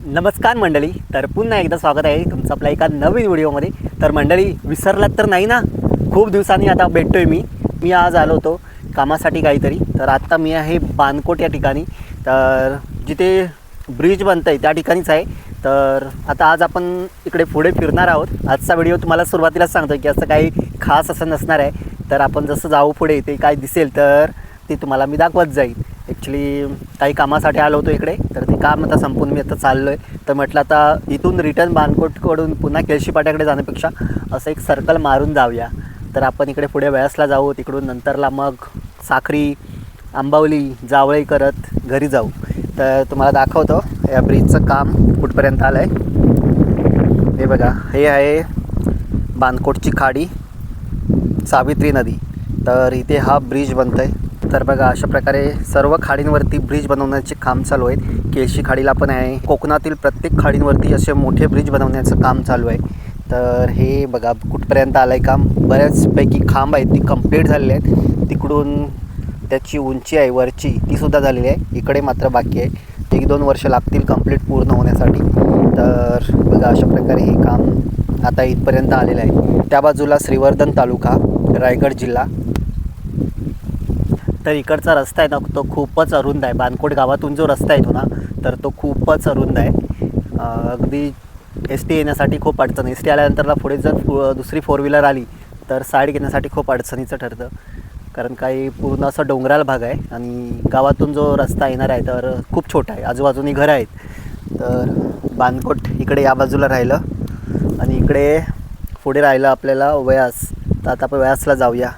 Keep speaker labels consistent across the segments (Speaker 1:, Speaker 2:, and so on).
Speaker 1: नमस्कार मंडळी तर पुन्हा एकदा स्वागत आहे तुमचं आपल्या एका नवीन व्हिडिओमध्ये. तर मंडळी विसरलात तर नाही ना? खूप दिवसांनी आता भेटतोय मी. मी आज आलो होतो कामासाठी काहीतरी. तर आत्ता मी आहे बानकोट या ठिकाणी. तर जिथे ब्रिज बनतं आहे त्या ठिकाणीच आहे. तर आता आज आपण इकडे पुढे फिरणार आहोत. आजचा व्हिडिओ तुम्हाला सुरुवातीलाच सांगतो की असं काही खास असं नसणार आहे. तर आपण जसं जाऊ पुढे ते काय दिसेल तर ते तुम्हाला मी दाखवत जाईल ॲक्च्युली काही कामासाठी आलो होतो इकडे तर ते काम आता संपून मी आता चाललो आहे तर म्हटलं आता इथून रिटर्न बानकोटकडून पुन्हा केळशीपाट्याकडे जाण्यापेक्षा असं एक सर्कल मारून जाऊया. तर आपण इकडे पुढे वयासला जाऊ तिकडून नंतरला मग साखरी आंबावली जावळी करत घरी जाऊ. तर तुम्हाला दाखवतो या ब्रिजचं काम कुठपर्यंत आलं आहे हे बघा हे आहे बानकोटची खाडी सावित्री नदी. तर इथे हा ब्रिज बनतो आहे तर बघा अशा प्रकारे सर्व खाडींवरती ब्रिज बनवण्याचे काम चालू आहेत. केळशी खाडीला पण आहे. कोकणातील प्रत्येक खाडींवरती असे मोठे ब्रिज बनवण्याचं काम चालू आहे. तर हे बघा कुठपर्यंत आलं आहे काम? बऱ्याचपैकी खांब आहेत ती कंप्लीट झालेले आहेत. तिकडून त्याची उंची आहे वरची तीसुद्धा झालेली आहे. इकडे मात्र बाकी आहे. एक दोन वर्ष लागतील कंप्लीट पूर्ण होण्यासाठी. तर बघा अशा प्रकारे हे काम आता इथपर्यंत आलेलं आहे. त्या बाजूला श्रीवर्धन तालुका रायगड जिल्हा. तर इकडचा रस्ता आहे ना तो खूपच अरुंद आहे. बानकोट गावातून जो रस्ता येतो ना तर तो खूपच अरुंद आहे. अगदी एस टी येण्यासाठी खूप अडचण. एस टी आल्यानंतरला पुढे जर फु- दुसरी फोर व्हीलर आली तर साईड घेण्यासाठी खूप अडचणीचं ठरतं. कारण काही पूर्ण असं डोंगराळ भाग आहे आणि गावातून जो रस्ता येणार आहे तर खूप छोटा आहे. आजूबाजूनी घरं आहेत. तर बानकोट इकडे या बाजूला राहिलं. आणि इकडे पुढे राहिलं आपल्याला वयास. तर आता आपण वयासला जाऊया.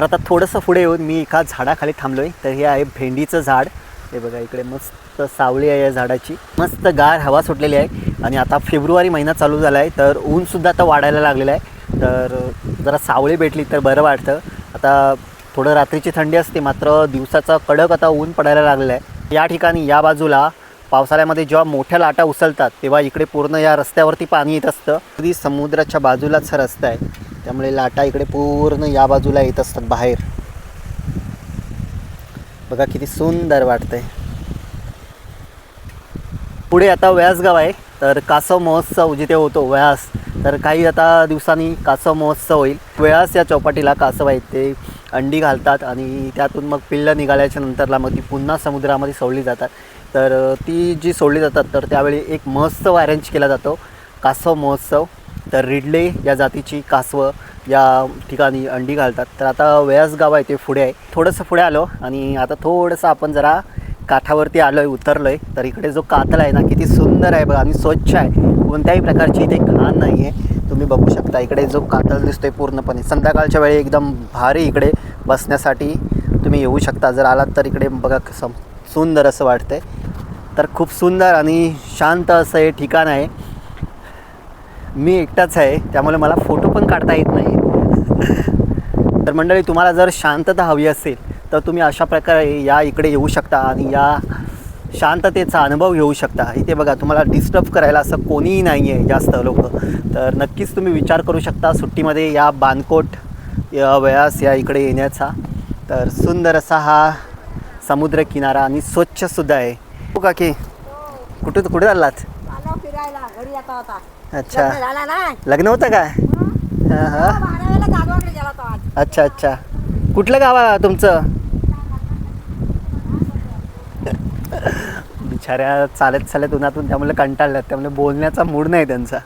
Speaker 1: तर आता थोडंसं पुढे येऊन मी एका झाडाखाली थांबलो आहे तर हे आहे भेंडीचं झाड. हे बघा इकडे मस्त सावळी आहे या झाडाची. मस्त गार हवा सुटलेली आहे. आणि आता फेब्रुवारी महिना चालू झाला आहे तर ऊनसुद्धा आता वाढायला लागलेलं आहे. तर जरा सावळी भेटली तर बरं वाटतं. आता थोडं रात्रीची थंडी असते मात्र दिवसाचा कडक आता ऊन पडायला लागलेलं आहे. या ठिकाणी या बाजूला पावसाळ्यामध्ये जेव्हा मोठ्या लाटा उसळतात तेव्हा इकडे पूर्ण या रस्त्यावरती पाणी येत असतं. अगदी समुद्राच्या बाजूलाच हा रस्ता आहे. त्यामुळे लाटा इकडे पूर्ण या बाजूला येत असतात बाहेर. बघा किती सुंदर वाटतंय. पुढे आता व्यासगाव आहे. तर कासव महोत्सव जिथे होतो व्यास. तर काही आता दिवसांनी कासव महोत्सव होईल. व्यास या चौपाटीला कासव आहेत ते अंडी घालतात आणि त्यातून मग पिल्लं निघाल्याच्या नंतरला मग ती पुन्हा समुद्रामध्ये सोडली जातात. तर ती जी सोडली जातात तर त्यावेळी एक महोत्सव अरेंज केला जातो. कासव महोत्सव. तर रिडले या जातीची कासवं या ठिकाणी अंडी घालतात. तर आता व्यास गाव आहे ते पुढे आहे. थोडंसं पुढे आलो आणि आता थोडंसं आपण जरा काठावरती आलो आहे उतरलो आहे तर इकडे जो कातल आहे ना किती सुंदर आहे बघा. आणि स्वच्छ आहे. कोणत्याही प्रकारची इथे घाण नाही आहे तुम्ही बघू शकता इकडे जो कातल आहे पूर्णपणे. संध्याकाळच्या वेळी एकदम भारी इकडे बसण्यासाठी तुम्ही येऊ शकता. जर आलात तर इकडे बघा कसं सुंदर असं वाटतं आहे तर खूप सुंदर आणि शांत असं हे ठिकाण आहे. मी एकटाच आहे त्यामुळे मला फोटो पण काढता येत नाही. तर मंडळी तुम्हाला जर शांतता हवी असेल तर तुम्ही अशा प्रकारे या इकडे येऊ शकता आणि या शांततेचा अनुभव घेऊ शकता. इथे बघा तुम्हाला डिस्टर्ब करायला असं कोणीही नाही आहे जास्त लोक. तर नक्कीच तुम्ही विचार करू शकता सुट्टीमध्ये या बानकोट या वयास या इकडे येण्याचा. तर सुंदर असा हा समुद्रकिनारा आणि स्वच्छसुद्धा आहे. हो काकी कुठे कुठे चाललात?
Speaker 2: आलो फिरायला घरी येता होता.
Speaker 1: अच्छा.
Speaker 2: लग्न झाला
Speaker 1: लग्न होतं काय? हां. हां
Speaker 2: गेला आज.
Speaker 1: अच्छा अच्छा. कुठलं गाव आहे तुमचं? बिचाऱ्या चालत चालत उन्हातून त्यामुळे कंटाळल्यात. त्यामुळे बोलण्याचा मूड नाही त्यांचा.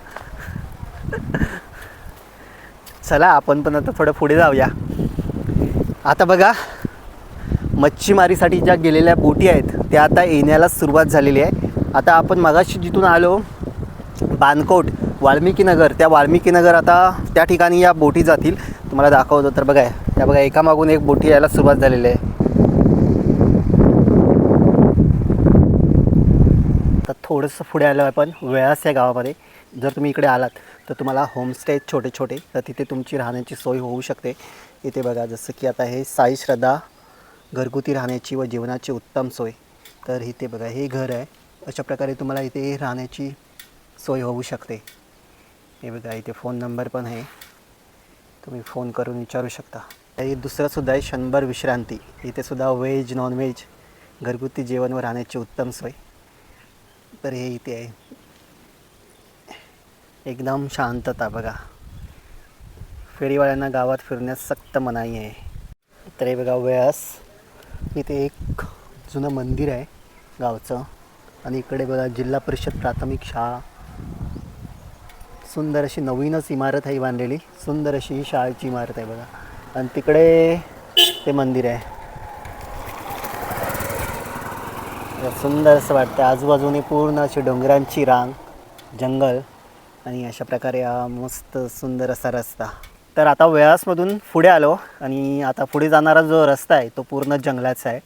Speaker 1: चला आपण पण आता थोडं पुढे जाऊया. आता बघा मच्छीमारीसाठी ज्या गेलेल्या बोटी आहेत त्या आता येण्याला सुरुवात झालेली आहे. आता आपण मगाशी जिथून आलो बानकोट वाल्मिकीनगर. त्या वाल्मिकीनगर आता त्या ठिकाणी या बोटी जातील. तुम्हाला दाखवतो तर बघा या बघा एकामागून एक बोटी यायला सुरुवात झालेली आहे. थोडंसं पुढे आलो आहे आपण वेळास या गावामध्ये. जर तुम्ही इकडे आलात तर तुम्हाला होमस्टे छोटे छोटे तर तिथे तुमची राहण्याची सोय होऊ शकते. इथे बघा जसं की आता हे साई श्रद्धा घरगुती राहण्याची व जेवणाची उत्तम सोय. तर इथे बघा हे घर आहे. अशा प्रकारे तुम्हाला इथे राहण्याची सोय होऊ शकते. हे बघा इथे फोन नंबर पण आहे. तुम्ही फोन करून विचारू शकता. हे दुसरंसुद्धा आहे शंभर विश्रांती. इथेसुद्धा व्हेज नॉनव्हेज घरगुती जेवण व राहण्याची उत्तम सोय. तर हे इथे आहे. एकदम शांतता बघा. फेरीवाल्यांना गावात फिरण्यास सक्त मनाई आहे. तर हे बघा व्यास. इथे एक जुनं मंदिर आहे गावचं. आणि इकडे बघा जिल्हा परिषद प्राथमिक शाळा. सुंदर अशी नवीनच इमारत आहे बांधलेली. सुंदर अशी ही शाळेची इमारत आहे बघा. आणि तिकडे ते मंदिर आहे. सुंदर असं वाटतं आजूबाजूने पूर्ण अशी डोंगरांची रांग जंगल आणि अशा प्रकारे हा मस्त सुंदर असा रस्ता. तर आता वेळासमधून पुढे आलो आणि आता पुढे जाणारा जो रस्ता आहे तो पूर्ण जंगलाचा आहे.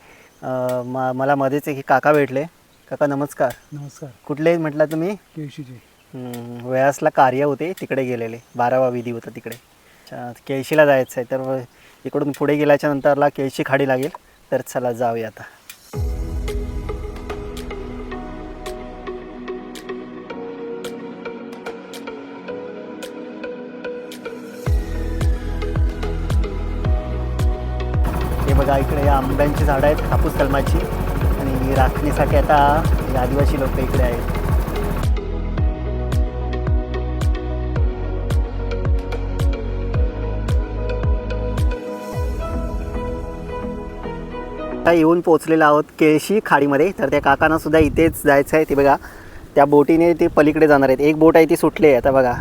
Speaker 1: म मला मध्येच एक काका भेटले. काका नमस्कार.
Speaker 3: नमस्कार.
Speaker 1: कुठले म्हटला तुम्ही?
Speaker 3: केळशीचे.
Speaker 1: वेळासला कार्य होते तिकडे गेलेले. बारावा विधी होता तिकडे. केळशीला जायचं आहे तर इकडून पुढे गेल्याच्या नंतरला केळशी खाडी लागेल. तर चला जाऊया आता. बघा इकडे या आंब्यांची झाडं आहेत हापूस कलमाची. आणि राखणीसाठी आता आदिवासी लोक इकडे आहेत. आता येऊन पोचलेलो आहोत केळशी खाडीमध्ये. तर त्या काकांना सुद्धा इथेच जायचं आहे ते बघा. त्या बोटीने ते पलीकडे जाणार आहेत. एक बोट आहे ती सुटली आहे आता बघा.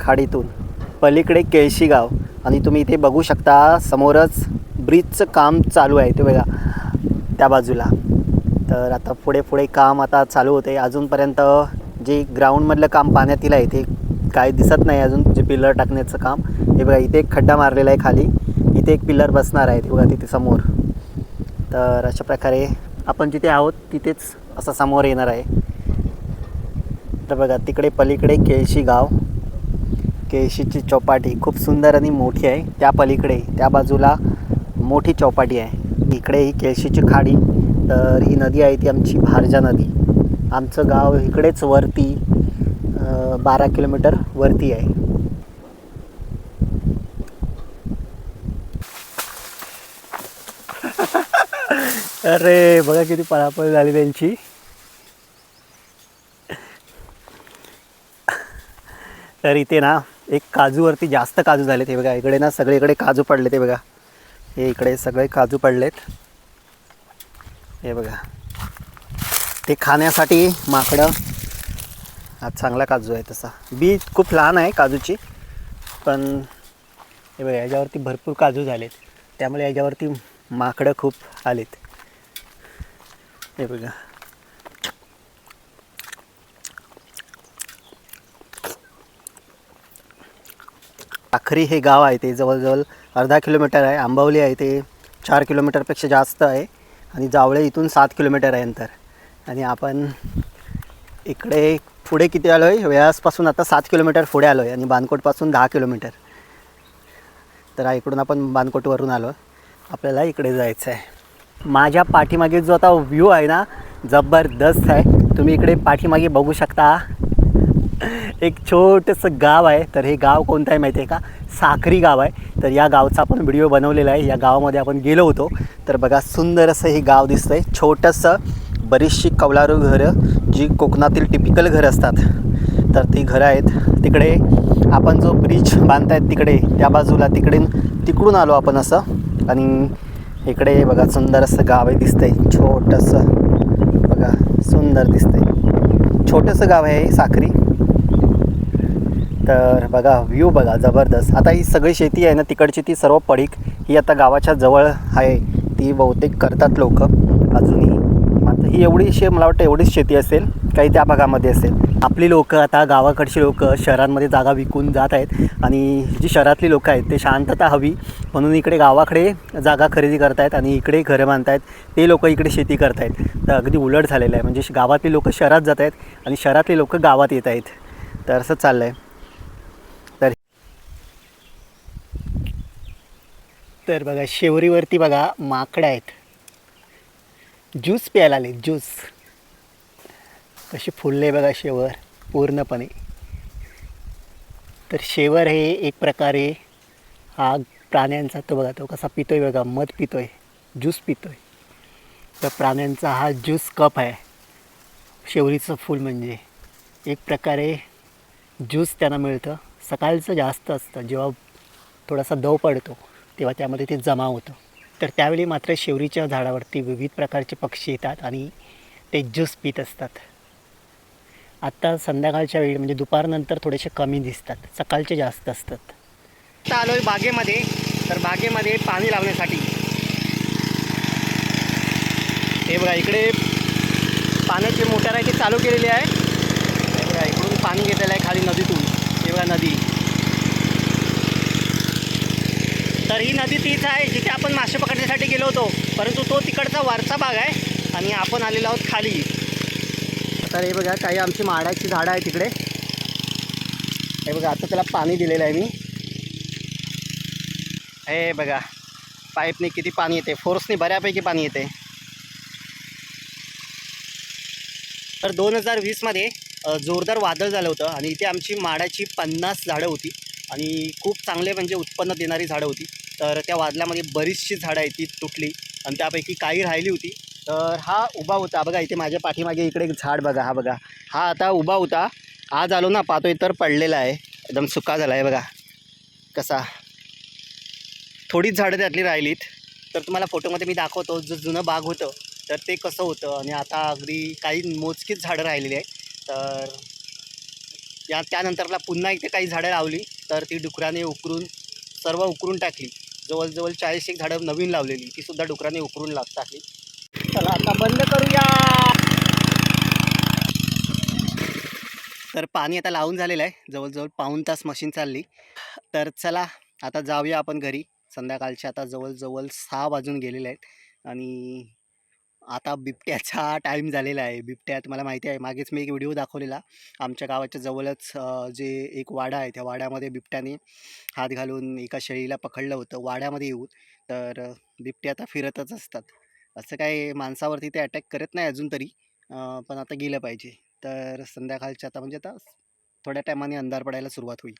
Speaker 1: खाडीतून. पलीकडे केळशी गाव. आणि तुम्ही इथे बघू शकता समोरच ब्रिजचं काम चालू आहे ते बघा त्या बाजूला. तर आता पुढे पुढे काम आता चालू होते अजूनपर्यंत जे ग्राउंडमधलं काम पाण्यातील आहे ते काय दिसत नाही अजून जे पिलर टाकण्याचं काम. हे बघा इथे एक खड्डा मारलेला आहे खाली. इथे एक पिलर बसणार आहे ते बघा तिथे समोर. तर अशा प्रकारे आपण जिथे आहोत तिथेच असं समोर येणार आहे. तर बघा तिकडे पलीकडे केळशी गाव. केळशीची चौपाटी खूप सुंदर आणि मोठी आहे. त्या पलीकडे त्या बाजूला मोठी चौपाटी आहे. इकडे ही केळशीची खाडी तर ही नदी आहे ती आमची भारजा नदी. आमचं गाव इकडेच वरती बारा किलोमीटर वरती आहे. अरे बघा किती पळापळ झाली त्यांची. तर इथे ना एक काजूवरती जास्त काजू झाले ते बघा इकडे ना सगळीकडे काजू पडले ते बघा. हे इकडे सगळे काजू पडलेत. हे बघा. ते खाण्यासाठी माकडं. हा चांगला काजू आहे तसा. बी खूप लहान आहे काजूची पण हे बघा याच्यावरती भरपूर काजू झालेत. त्यामुळे याच्यावरती माकडं खूप आलेत. हे बघा. आखरी हे गाव आहे ते जवळजवळ अर्धा किलोमीटर आहे. आंबवली आहे ते चार किलोमीटरपेक्षा जास्त आहे. आणि जावळे इथून सात किलोमीटर आहे अंतर. आणि आपण इकडे पुढे किती आलो आहे वेळासपासून आता सात किलोमीटर पुढे आलो आहे आणि बानकोटपासून दहा किलोमीटर. तर इकडून आपण बानकोटवरून आलो. आपल्याला इकडे जायचं आहे माझ्या पाठीमागे जो आता व्ह्यू आहे ना जबरदस्त आहे. तुम्ही इकडे पाठीमागे बघू शकता. एक छोटंसं गाव आहे. तर हे गाव कोणतं आहे माहिती आहे का? साखरी गाव आहे. तर या गावचा आपण व्हिडिओ बनवलेला आहे. या गावामध्ये आपण गेलो होतो. तर बघा सुंदर असं हे गाव दिसतं आहे छोटंसं बरीचशी कौलारू घरं जी कोकणातील टिपिकल घरं असतात. तर ती घरं आहेत. तिकडे आपण जो ब्रिज बांधतायत तिकडे त्या बाजूला तिकडे तिकडून आलो आपण असं. आणि इकडे बघा सुंदर असं गाव आहे दिसतंय. छोटंसं. बघा सुंदर दिसतंय. छोटंसं गाव आहे हे साखरी. तर बघा व्ह्यू बघा जबरदस्त. आता ही सगळी शेती आहे ना तिकडची ती सर्व पडीक ही आता गावाच्या जवळ आहे. ती बहुतेक करतात लोक अजूनही. मात्र ही एवढी शे मला वाटतं एवढीच शेती असेल काही त्या भागामध्ये असेल. आपली लोक आता गावाकडची लोक शहरांमध्ये जागा विकून जात आहेत आणि जी शहरातली लोक आहेत ते शांतता हवी म्हणून इकडे गावाकडे जागा खरेदी करतायत आणि इकडे घरं बांधतायत. ते लोक इकडे शेती करतायत. तर अगदी उलट झालेलं आहे. म्हणजे गावातली लोक शहरात जात आहेत आणि शहरातली लोक गावात येत आहेत तर असं चाललं आहे तर बघा शेवरीवरती बघा माकड्या आहेत. ज्यूस प्यायला आले ज्यूस. कशी फुलले बघा शेवर पूर्णपणे. तर शेवर हे एक प्रकारे हा प्राण्यांचा तो बघा तो कसा पितो आहे बघा मध पितो आहे ज्यूस पितो आहे तर प्राण्यांचा हा ज्यूस कप आहे. शेवरीचं फूल म्हणजे. एक प्रकारे ज्यूस त्यांना मिळतं. सकाळचं जास्त असतं जेव्हा थोडासा दव पडतो. तेव्हा त्यामध्ये ते जमा होतं. तर त्यावेळी मात्र शेवरीच्या झाडावरती विविध प्रकारचे पक्षी येतात आणि ते ज्यूस पित असतात. आत्ता संध्याकाळच्या वेळी म्हणजे दुपारनंतर थोडेसे कमी दिसतात. सकाळचे जास्त असतात. आता आलो आहे बागेमध्ये. तर बागेमध्ये पाणी लावण्यासाठी. हे बघा इकडे पाण्याची मोटर आहे ती चालू केलेली आहे. हे बघा इकडून पाणी घेतलेलं आहे खाली नदीतून. हे बघा नदी. तर ही नदी तीच आहे जिथे आपण मासे पकडण्यासाठी गेलो होतो. परंतु तो तिकडचा वरचा भाग आहे आणि आपण आलेलो आहोत खाली. तर हे बघा काही आमची माडाची झाडं आहे तिकडे. हे बघा आता त्याला पाणी दिलेलं आहे मी. हे बघा पाईपने किती पाणी येते. फोर्सने बऱ्यापैकी पाणी येते. तर दोन हजार वीसमध्ये जोरदार वादळ झालं होतं आणि इथे आमची माडाची पन्नास झाडं होती. आणि खूप चांगले म्हणजे उत्पन्न देणारी झाडं होती. तर त्या वादळामध्ये बरीचशी झाडं आहेत ती तुटली. आणि त्यापैकी काही राहिली होती. तर हा उभा होता. बघा इथे माझ्या पाठीमागे इकडे एक झाड बघा हा बघा. हा आता उभा होता. आज आलो ना पाहतोय तर पडलेला आहे. एकदम सुका झाला आहे बघा. कसा? थोडीच झाडं त्यातली राहिलीत. तर तुम्हाला फोटोमध्ये मी दाखवतो जो जुनं बाग होतं तर ते कसं होतं. आणि आता अगदी काही मोजकीच झाडं राहिलेली आहेत. तर या त्यानंतरला पुन्हा इथे काही झाडं लावली. तर ती डुकराने उकरून सर्व उकरून टाकली. जवळजवळ चाळीस एक झाडं नवीन लावलेली ती सुद्धा डुकराने उकरून लाव टाकली. चला आता बंद करूया. तर पाणी आता लावून झालेलं आहे जवळजवळ पाऊण तास मशीन चालली. तर चला आता जाऊया आपण घरी. संध्याकाळचे आता जवळजवळ सहा वाजून गेलेले आहेत. आणि आता बिबट्याचा टाईम झालेला आहे. बिबट्या तुम्हाला माहिती आहे मागेच मी एक व्हिडिओ दाखवलेला. आमच्या गावाच्या जवळच जे एक वाडा आहे त्या वाड्यामध्ये बिबट्याने हात घालून एका शेळीला पकडलं होतं. वाड्यामध्ये येऊन. तर बिबट्या बिबटे आता फिरतच असतात. असं काय माणसावरती ते अटॅक करत नाही अजून तरी. पण आता गेलं पाहिजे. तर संध्याकाळच्या आता म्हणजे आता थोड्या टायमाने अंधार पडायला सुरुवात होईल.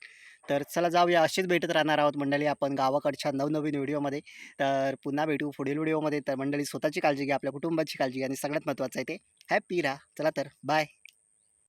Speaker 1: तर चला जाऊया अशीच भेटत राहणार आहोत मंडळी आपण गावाकडच्या नवनवीन व्हिडिओमध्ये. तर पुन्हा भेटू पुढील व्हिडिओमध्ये. तर मंडळी स्वतःची काळजी घ्या आपल्या कुटुंबाची काळजी घ्या आणि सगळ्यात महत्त्वाचं आहे ते हॅपी राहा. चला तर बाय.